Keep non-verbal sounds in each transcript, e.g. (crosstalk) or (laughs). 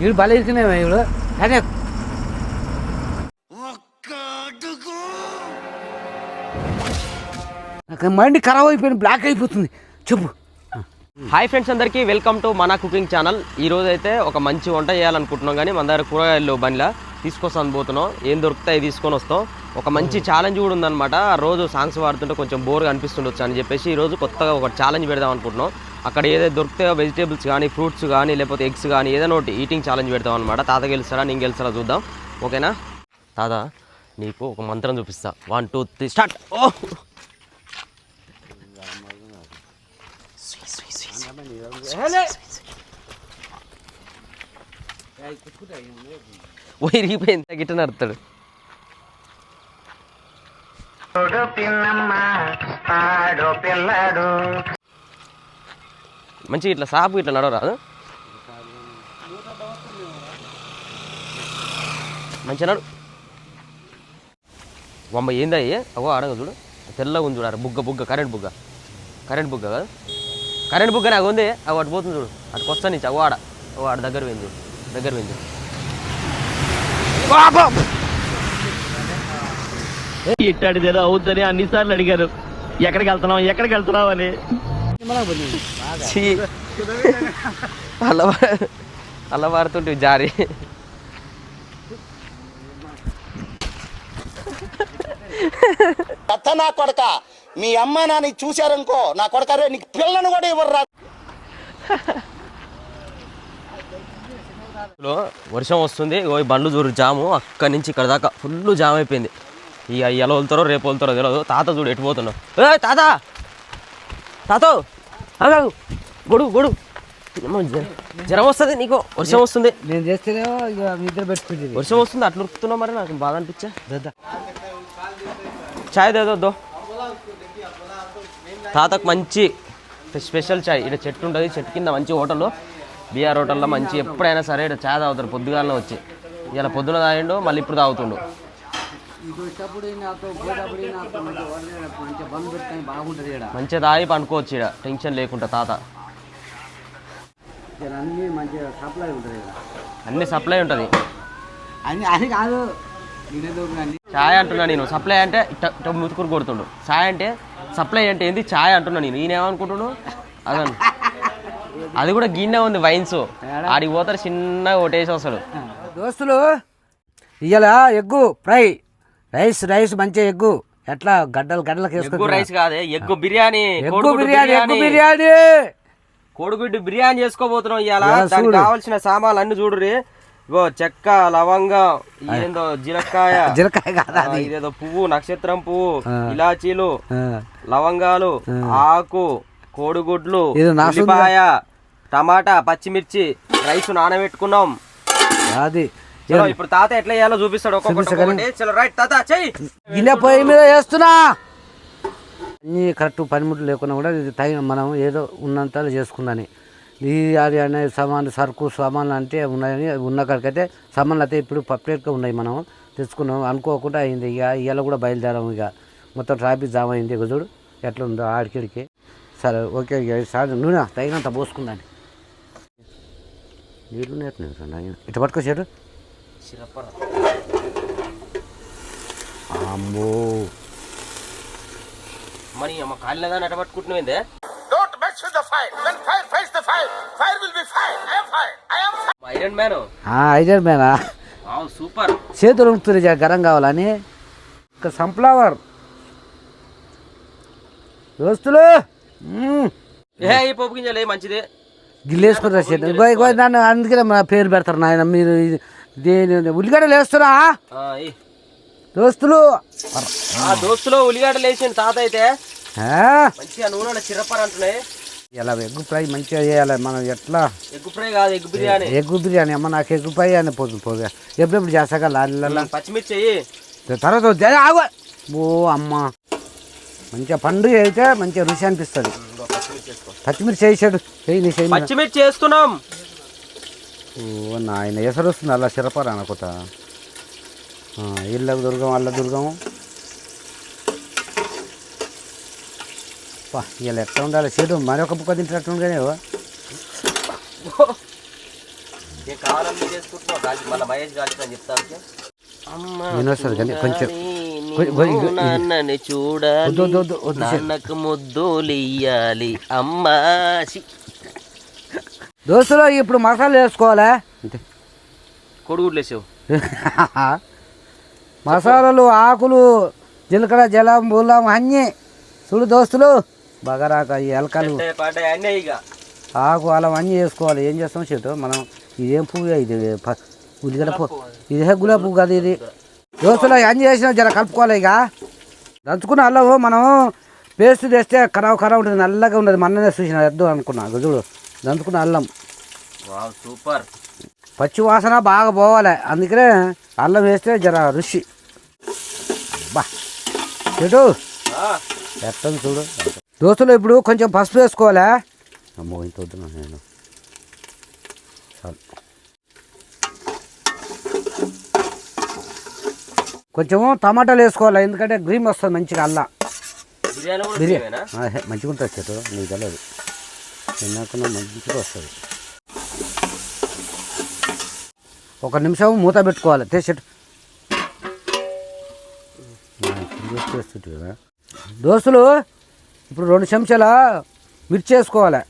వీడు భలే ఇస్తున్నాయి వీడు నాకు మైండ్ ఖరాబ్ అయిపోయింది బ్లాక్ అయిపోతుంది. చెప్పు. హాయ్ ఫ్రెండ్స్ అందరికీ వెల్కమ్ టు మన కుకింగ్ ఛానల్ ఈ రోజు అయితే ఒక మంచి వంట చేయాలనుకుంటున్నాం కానీ మన దగ్గర కూరగాయలు బండిలా తీసుకొస్తాను పోతున్నాం. ఏం దొరుకుతాయి తీసుకొని వస్తాం. ఒక మంచి ఛాలెంజ్ కూడా ఉందన్నమాట. ఆ రోజు సాంగ్స్ పాడుతుంటే కొంచెం బోర్గా అనిపిస్తుండొచ్చు అని చెప్పేసి ఈరోజు కొత్తగా ఒక ఛాలెంజ్ పెడదాం అనుకుంటున్నాం. అక్కడ ఏదైతే దొరుకుతాయో వెజిటేబుల్స్ కానీ ఫ్రూట్స్ కానీ లేకపోతే ఎగ్స్ కానీ ఏదైనా ఒకటి ఈటింగ్ ఛాలెంజ్ పెడతాం అనమాట తాత గెలుస్తారా నేను గెలుస్తారా చూద్దాం. ఓకేనా? తాత నీకు ఒక మంత్రం చూపిస్తా. వన్ టూ త్రీ స్టార్ట్ ఓ! ఓ ఇరిగిపోయింది గిట్ట నడుతాడు మంచిగా ఇట్లా సాపు ఇట్లా నడవరాదు. మంచిగా నడు. బొమ్మ ఏందయ్యే అవో అడగ చూడు. తెల్లగా ఉంది చూడారు బుగ్గ బుగ్గ కరెంట్ బుగ్గ. కరెంట్ బుగ్గ కదా. కరెంట్ బుగ్గ నాకు ఉంది. అవి అటు పోతుంది చూడు. అటు వస్తా నుంచి అవో ఆడ. ఓ ఆడ దగ్గర పోయింది చూడు. దగ్గర పోయింది చూడు. ఇట్టాడిదేదో అవుతుందని అన్నిసార్లు అడిగారు. ఎక్కడికి వెళ్తున్నావు? ఎక్కడికి వెళ్తున్నావు అని. ఛీ. అల్ల అల్ల పారుతుంటే జారి. అత్త నా కొడక. మీ అమ్మ నాన్న చూశారనుకో నా కొడక రే నీకు పిల్లను కూడా ఇవ్వరు లో వర్షం వస్తుంది. ఓ ఈ బండ్లు చూడు జాము అక్కడి నుంచి ఇక్కడ దాకా ఫుల్ జామ్ అయిపోయింది. ఇక ఎలా వెళ్తారో రేపు వెళ్తారో తెలియదు తాత చూడు ఎటు పోతున్నావు ఏ తాత! తాతో ఆగాగు. గొడుగు గొడుగు. జ్వరం- వస్తుంది నీకు వర్షం వస్తుంది. నేను చేస్తేనేమో ఇక మీ ఇద్దరు పెట్టుకుంది వర్షం వస్తుంది అట్లా ఉరుకుతున్నావు మరి నాకు బాధ అనిపించా? చాయ్ దేదో తాతకు మంచి స్పెషల్ చాయ్. ఇక్కడ చెట్టు ఉంటుంది చెట్టు కింద మంచి హోటల్. బీఆర్ హోటల్లో మంచి ఎప్పుడైనా సరే ఇక్కడ చాయ్ తాగుతారు పొద్దుగాలనే వచ్చి. ఇలా పొద్దున తాగిండు మళ్ళీ ఇప్పుడు తాగుతుండు. ఇటు వచ్చేటప్పుడు నాతో పోయేటప్పుడు నాతో మంచిగా వదిలేటప్పుడు మంచిగా బంద్ పెట్టుకొని బాగుంటుంది ఇక్కడ మంచిగా తాగి పండుకోవచ్చు ఇక్కడ టెన్షన్ లేకుండా తాత. ఇక్కడ అన్నీ మంచిగా సప్లై ఉంటుంది ఇక్కడ అన్ని సప్లై ఉంటుంది. అది అది కాదు. అన్ని. చాయ్ అంటున్నా నేను. సప్లై అంటే ఇట్ట ఇట్ట ముతుకురు కొడుతుండు. చాయ్ అంటే సప్లై అంటే ఏంది? చాయ్ అంటున్నా నేను. ఈయన ఏమనుకుంటున్నాడు అదను. అది కూడా గిన్నె ఉంది వైన్స్. ఆడికి పోతారు చిన్నగా ఒకటేసి వస్తాడు. దోస్తులు ఇవాళ ఎగ్గు ఫ్రై? రైస్ రైస్ మంచిగా ఎగ్గు. ఎట్లా? గడ్డలు గడ్డలకు ఎగ్గు రైస్ కాదే egg biryani egg biryani egg biryani. కోడిగుడ్డు బిర్యానీ చేసుకోబోతున్నాం ఇవాళ దానికి. కావాల్సిన సామాన్లు అన్ని చూడురి ఇగో చెక్క లవంగం ఏందో జీలకాయ (laughs) జీలకాయ కాదా ఇదేదో పువ్వు నక్షత్రం పువ్వు. ఇలాచీలు లవంగాలు ఆకు కోడిగుడ్లు? ఉల్లిపాయ టమాటా పచ్చిమిర్చి రైస్ నానబెట్టుకున్నాం. అది. ఇప్పుడు తాత ఎట్లా చేయాలో చూపిస్తాడు ఒక్కొక్కటి చూపిస్తా కానీ. ఒక్కొక్కటి. చలో రైట్ తాత చెయ్యి. గిన్నె పొయ్యి మీద వేస్తున్నా. అన్నీ కరెక్ట్ పనిముట్లు లేకున్నా కూడా ఇది తగిన మనం ఏదో ఉన్నంత చేసుకుందని. ఈ అది అనే సామాన్లు సరుకు సామాన్లు అంటే ఉన్నాయని ఉన్న కాడికైతే సామాన్లు అయితే ఇప్పుడు పర్ఫెక్ట్గా ఉన్నాయి మనం. తెచ్చుకున్నాం అనుకోకుండా అయింది. ఇక ఇవాళ కూడా బయలుదేరాం ఇక. మొత్తం ట్రాఫిక్ జామ్ అయింది ఇక చూడు ఎట్లా ఉందో ఆడికిడికి. సరే ఓకే ఇక సార్ నూనె తగినంత పోసుకుందాన్ని నీళ్ళు నేర్చుకున్నాను ఇటు అమ్మో. మరి అమ్మ కాళ్ళ దాన్ని అట పట్టుకుంటున్నాయిందే don't mess with the fire when fire the fire fire will be fire I am fire I am iron man IISER మేనా సూపర్. చేతులు ఉణుకుతుంది జర గరం కావాలని ఒక సన్ఫ్లవర్. దోస్తులు. ఏ ఈ పోపు గింజలే మంచిదే. గిల్లేసుకుంటారు చేతి ఇగో ఇగో నన్ను అందుకనే మన పేరు పెడతారు నాయన. మీరు ఇది- దేని ఉల్లిగడ్డలు వేస్తున్నా. దోస్తులు. ఆ దోస్తులో ఉల్లిగడ్డలు వేసిన తాత అయితే. మంచిగా నూనె చిరప్పర్ అంటున్నాయి. ఇలా ఎగ్ ఫ్రై మంచిగా చేయాలి మనం ఎట్లా? ఎగ్ ఫ్రై కాదు ఎగ్ బిర్యానీ. ఎగ్ బిర్యానీ. అమ్మ నాకు ఎగ్ ఫ్రై అని పోదు పోగా ఎప్పుడెప్పుడు చేస్తాక లారీలలో పచ్చిమిర్చి తర్వాత. ఆగు. ఓ అమ్మ. మంచిగా పండుగ అయితే మంచిగా రుచి అనిపిస్తుంది. పచ్చిమిర్చి చేసాడు. పచ్చిమిర్చి చేస్తున్నాం ఓ నాయన ఎసరు వస్తుంది అలా సిరపారా అనుకుంటా. ఇళ్ళకు దుర్గం అల్ల దుర్గం. పా ఇలా ఎట్లా ఉండాలి? చెడు మరొక బుక్క తింటున్నట్టు కానీ ఏ స్నానం మీద చేసుకుంటున్నావు గాలి మళ్ళీ మహేష్ గాలి అని చెప్తాను అమ్మ నేను వస్తుంది కానీ కొంచెం నాన్నని చూడాలి. వద్దు, వద్దు, దోస్తులు ఇప్పుడు మసాలా వేసుకోవాలా? అంతే. కొడుగుడ్లు వేసావు (laughs) మసాలాలు ఆకులు జీలకర్ర జలం బూలం అన్నీ. చూడు దోస్తులు బగరాక ఈ ఎలకలు. ఆకు అలం అన్నీ వేసుకోవాలి. ఏం చేస్తాం చెట్టు? మనం ఇదేం పువ్వు ఇది? ప- ఉల్లిగడ్డ పువ్వు. ఇదే గులాబీ పువ్వు కదా ఇది. దోస్తులు అన్నీ చేసినా జర కలుపుకోవాలి ఇక. దంచుకున్న అల్లము మనం పేస్ట్ తెస్తే ఖరాబ్ ఖరాబ్ ఉంటుంది నల్లగా ఉన్నది మొన్ననే చూసిన వద్దు అనుకున్నా. చూడు దంచుకున్న అల్లం. Wow super. పచ్చి వాసన బాగా పోవాలి. అందుకనే అల్లం వేస్తే జర రుచి. బా. చెటు ఎట్టని చూడు. దోస్తులు ఇప్పుడు కొంచెం పసుపు వేసుకోవాలా? అమ్మో ఇంత వద్దునా నేను? చాలు. కొంచెము టమాటాలు వేసుకోవాలి? ఎందుకంటే గ్రీన్ వస్తుంది మంచిగా అల్లా. బిర్యానీ మంచిగా ఉంటుంది చెట్టు. నీకు తెలియదు తిన్నాకుండా మంచిగా వస్తుంది. ఒక నిమిషం మూత పెట్టుకోవాలి. తే చెట్టు చేస్తుంటే కదా దోస్తులు ఇప్పుడు రెండు చెంచాల మిర్చి వేసుకోవాలి.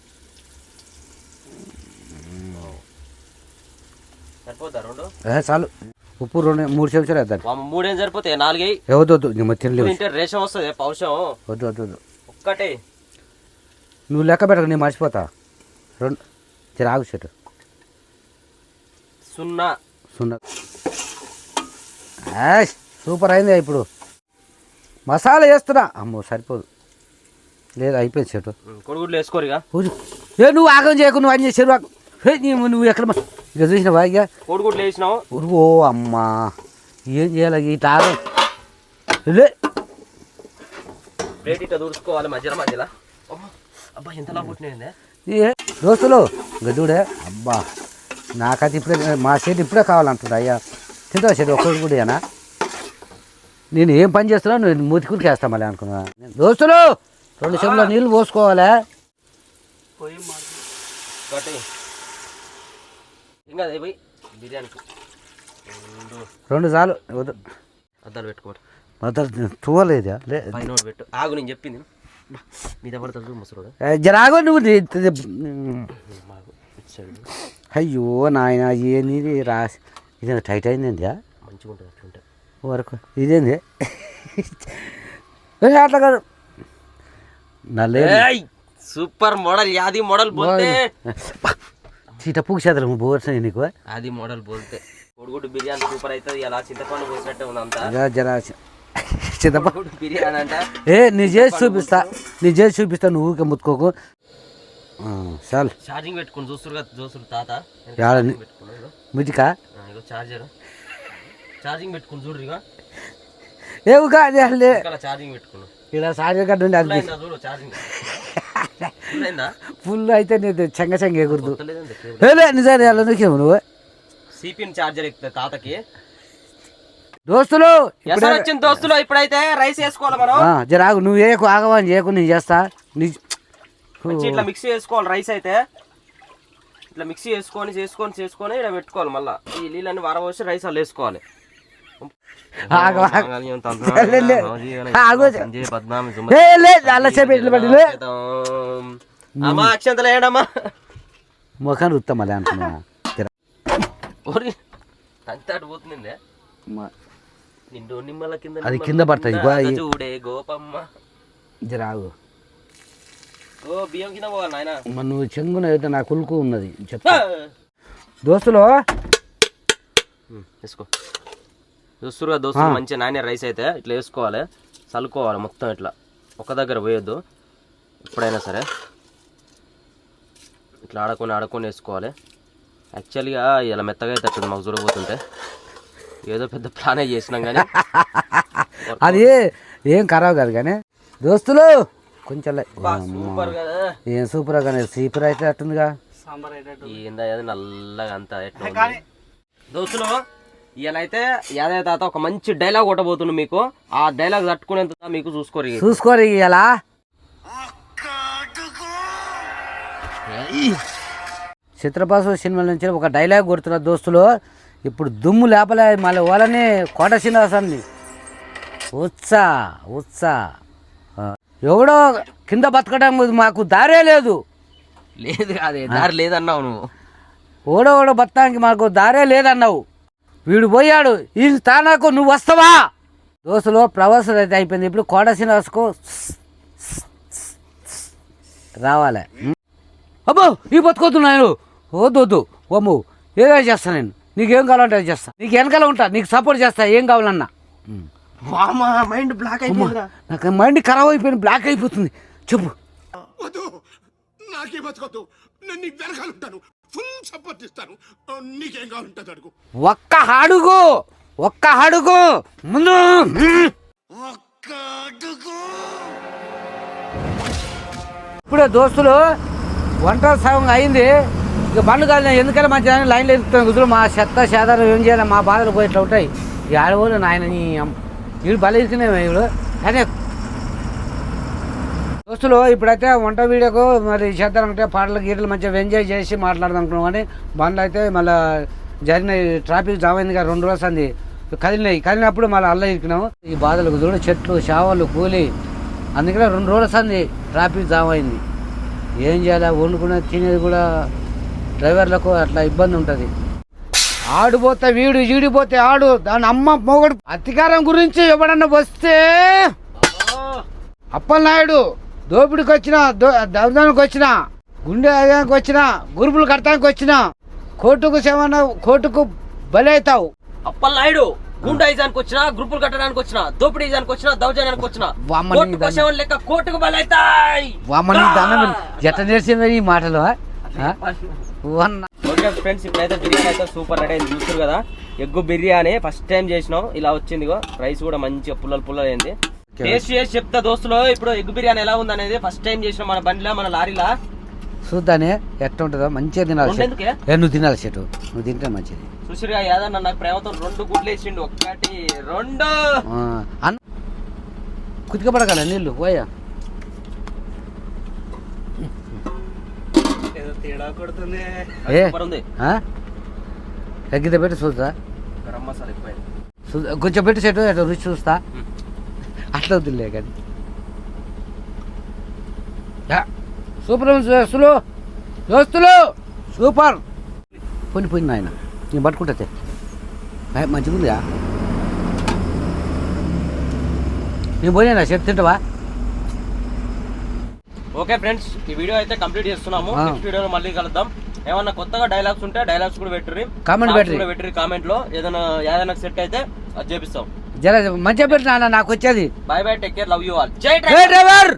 చాలు. ఉప్పు రెండు మూడు చెంచాలు వేద్దాం. మూడేం సరిపోతాయి? నాలుగై? వద్దు వద్దు ఇంక మరి తినలేవు. తింటే రేషం వస్తుంది పౌషం వద్దు వద్దు వద్దు. ఒక్కటే. నువ్వు లెక్క పెట్టక నేను మర్చిపోతా. రెండు. జర ఆగు చెట్టు సున్నా. సున్నా. సూపర్ అయింది ఇప్పుడు. మసాలా వేస్తున్నా. అమ్మో సరిపోదు. లేదు అయిపోయింది చెట్టు కొడుగుడ్లు వేసుకోరుగా ఊరు. ఏ నువ్వు ఆగం చేయకు నువ్వు అన్ని చెరువు ఆగు. హే, నీవు నువ్వు ఎక్కడ ఇక చూసినావా ఇక? కోడిగుడ్లు వేసినావు. ఓ అమ్మా. ఏం చేయాలి ఇట్లా ఆగం. లే. ప్లేట్ ఇట్లా దూర్చుకోవాలి మధ్యలో మధ్యలో. అబ్బా ఎంతలా పుట్టినది ఏ దోస్తులు గదుడే అబ్బా. నాకైతే ఇప్పుడే మా చెట్టు ఇప్పుడే కావాలంటున్నా అయ్యా తింటావా చెట్టు ఒక్కటి కూడా నేను ఏం పని చేస్తున్నా నువ్వు మూతికుడికి వేస్తా మళ్ళీ అనుకున్నా దోస్తులు రెండు చెంబుల నీళ్ళు పోసుకోవాలి రెండు చాలు వద్దు అద్దాలు పెట్టుకోవాలి మొత్తం తువ్వలేదా లే పైన ఒకటి పెట్టు ఆగు నేను చెప్పింది మీద పడతాడు ముసరుడు జరాగో నువ్వు అయ్యో నాయన ఏంది రాసి ఇది టైట్ అయింది మంచిగా ఉంటుంది అట్లుంటే. వరకు ఇదేంది? అట్లా కాదు. నల్లే సూపర్ మోడల్ యాది మోడల్ బోల్తే చీటప్పుకు చేతలు బోర్సా నీకు. అది మోడల్ బోల్తే కొడుగుడ్డు బిర్యానీ సూపర్ అవుతుంది అలా చింతపండు పోసినట్టే ఉంది అంతా ఇక జరా కొడుగుడ్డు బిర్యానీ అంటే. ఏ నీ చేసి చూపిస్తా నీ చేసి చూపిస్తా నువ్వు ముత్తుకోకు. చాలు. ఛార్జింగ్ పెట్టుకుని చూస్తురుగా చూస్తురు తాత? పెట్టుకున్నాడు ఇగో. ఛార్జర్. ఛార్జింగ్ పెట్టుకుని చూడు ఇక లే ఇక్కడ ఛార్జింగ్ పెట్టుకున్నావు ఇలా అది. అయిందా చూడు ఛార్జింగ్? ఫుల్ అయితే నేను చెంగ చెంగ ఎగురుదు. నిజాన్ని అలా నువ్వు నువ్వు? సిపిన్ ఛార్జర్ ఎక్కుతుంది తాతకి. దోస్తులు దోస్తులు ఇప్పుడైతే రైస్ వేసుకోవాలి మనం? ఆ, జర ఆగు నువ్వు ఏకు ఆగవని చేయకు నేను చేస్తా. నీ మంచి ఇట్లా మిక్సీ చేసుకోవాలి రైస్ అయితే. ఇట్లా మిక్సీ చేసుకొని చేసుకొని చేసుకొని ఇక్కడ పెట్టుకోవాలి మళ్ళీ. ఈ నీళ్ళని వరవసి రైస్ అలా వేసుకోవాలి. ఆగు, ఆగు. మంగళం లే, తంత్రం, లే. నవజీవన ఆగు. సంజయ్ పద్మామి సుమ- ఏ లే అల్ల సేపు ఇట్లా పడి లే అమ్మా అక్షంతలు వేయడమ్మా. ముఖం రుత్తా మళ్ళీ అనుకున్నా. జర ఓరి అంతటి పోతుంది మ- నిండు నిమ్మల కింద అది కింద పడతాయి. చూడే గోపమ్మ. జర ఆగు. ఓ బియ్యం కింద పోవాలి నాయన. మరి నువ్వు చెంగున అయితే నా కులుకు ఉన్నది చెప్తా. దోస్తులు? వేసుకో. చూస్తురుగా దోస్తులు మంచి నాణ్య రైస్ అయితే ఇట్లా వేసుకోవాలి. చల్లుకోవాలి మొత్తం ఇట్లా. ఒక దగ్గర పోయొద్దు. ఎప్పుడైనా సరే. ఇట్లా ఆడుకొని ఆడుకొని వేసుకోవాలి. యాక్చువల్గా ఇలా మెత్తగా అయితే అట్టుంది మాకు చూడబోతుంటే. ఏదో పెద్ద ప్లానే చేసినాం కానీ. (laughs) అది ఏం ఖరాబ్ కాదు కానీ. దోస్తులు! కొంచెం ఏం సూపర్ కానీ సూపర్ అయితే అట్టుందిగా ఏందా నల్లగా అంతా? దోస్తులు ఇలాగైతే యాదయ్య తాత ఒక మంచి డైలాగ్ కొట్టబోతుంది మీకు. ఆ డైలాగ్ తట్టుకునేంత మీకు చూసుకోరు. చూసుకోరు ఇలా చిత్రపాసు సినిమా నుంచి ఒక డైలాగ్ కొడుతున్న దోస్తులు ఇప్పుడు దుమ్ము లేపలే మళ్ళీ వాళ్ళని కోట శ్రీనివాసాన్ని. ఉత్సా ఉత్సా. ఎవడో కింద బతకడం మాకు దారే లేదు. లేదు కాదే దారి లేదన్నావు నువ్వు. ఓడో ఓడో బతకానికి మాకు దారే లేదన్నావు. వీడు పోయాడు ఈ స్థానాకు నువ్వు వస్తావా? దోస్తులు ప్రవాసం అయితే అయిపోయింది. ఇప్పుడు శ్రీనివాసకు రావాలి. అబ్బో ఈ బతుకోతున్నాను వద్దు వద్దు ఓమ్ము ఏదైనా చేస్తా నేను? నీకేం కావాలంటే అది చేస్తా. నీకు వెనకాల ఉంటా నీకు సపోర్ట్ చేస్తా ఏం కావాలన్నా. మైండ్ బ్లాక్ నాకు మైండ్ ఖరాబ్ అయిపోయింది బ్లాక్ అయిపోతుంది. చెప్పు. వద్దు. నాకే బతకొద్దు. నేను నీ వెనకాల ఉంటాను. ఫుల్ సపోర్ట్ ఇస్తాను. నీకేం కావాలంటుంది అడుగు. ఒక్క అడుగు ఒక్క అడుగు. ముందు. ఒక్క అడుగు. ఇప్పుడే దోస్తులు వంట సగం అయింది. ఇక బండ్లు కాదు ఎందుకంటే మంచిగా లైన్లో ఎదుగుతాను కుదురు మా చెత్త సేదాలు ఏం చేయాలి? మా బాధలు పోయి ఇట్లా ఉంటాయి. ఈ ఆడవాళ్ళు నాయన. వీడు భలే ఇస్తున్నాయి వీడు కానీ దోస్తులు ఇప్పుడైతే వంట వీడియోకు మరి చేద్దామంటే పాటలు గీటలు మంచిగా ఎంజాయ్ చేసి మాట్లాడదాం అనుకున్నాం కానీ బండ్లు అయితే మళ్ళీ జరిగిన ట్రాఫిక్ జామ్ అయింది కదా రెండు రోజులు అంది కదిలినాయి. కదిలినప్పుడు మళ్ళీ అల్ల ఇరికినాము. ఈ బాధలకు చూడు చెట్లు చావలు కూలి. అందుకనే రెండు రోజులు సంది ట్రాఫిక్ జామ్ అయింది. ఏం చేయాలి? వండుకున్న తినేది కూడా డ్రైవర్లకు అట్లా ఇబ్బంది ఉంటుంది. ఆడిపోతే వీడు ఈడిపోతే ఆడు. దాని అమ్మ మొగడు అధికారం గురించి ఎవడన్నా వస్తే అప్పలనాయుడు దోపిడికి వచ్చిన దౌర్దానికి వచ్చిన గుండె అయ్యానికి వచ్చిన గురుపులు కడతానికి వచ్చిన కోర్టుకు సేవన కోర్టుకు బలి అవుతావు అప్పలనాయుడు గుండాయిజానికి వచ్చిన గ్రూపులు కట్టడానికి వచ్చిన దోపిడీజానికి వచ్చిన దౌర్జన్యానికి వచ్చిన వామ్మని కోర్టుకు లెక్క బలైతాయి. వామని దానం నేర్చింది ఈ మాటలు ఓకే ఫ్రెండ్స్ ఇప్పుడైతే బిర్యానీ అయితే సూపర్ రెడీ అయింది. చూస్తారు కదా ఎగ్గు బిర్యానీ ఫస్ట్ టైం చేసినాం. ఇలా వచ్చింది రైస్ కూడా మంచిగా పుల్లలు పుల్లలు అయింది. టేస్ట్ చేసి చెప్తా దోస్తులు ఇప్పుడు ఎగ్ బిర్యానీ ఎలా ఉంది అనేది ఫస్ట్ టైం చేసినాం మన బండిలో మన లారీలా. చూద్దానే ఎట్ట ఉంటుందో మంచిగా తినాలి నువ్వు తినాలి చెట్టు నువ్వు తింటే మంచిది. సుశీర్గా యాదన్న నాకు ప్రేమతో రెండు గుడ్లు వేసిండు. ఒక్కటి రెండు. కుతికపడగల నీళ్ళు? పోయా. ఏ? తగ్గితే పెట్టి చూస్తా. కొంచెం పెట్టి చెట్టు అట్లా రుచి చూస్తా. అట్లా వద్దులే కానీ. సూపర్ దోస్తులు దోస్తులు సూపర్. పోయి నాయన నేను పట్టుకుంటే మంచిగా ఉందిగా నేను పోయినా చెప్తే తింటావా? ఓకే ఫ్రెండ్స్ ఈ వీడియో అయితే కంప్లీట్ చేస్తున్నాము. నెక్స్ట్ వీడియోలో మళ్ళీ కలుద్దాం. ఏమన్నా కొత్తగా డైలాగ్స్ ఉంటే డైలాగ్స్ కూడా Songs పెట్టుర్రి. కూడా పెట్టుర్రి కామెంట్లో ఏదైనా ఏదైనా సెట్ అయితే అది చేపిస్తాం. జర మంచిగా పెట్టి నాన్న నాకు వచ్చేది. Bye bye take care love you all జై డ్రైవర్!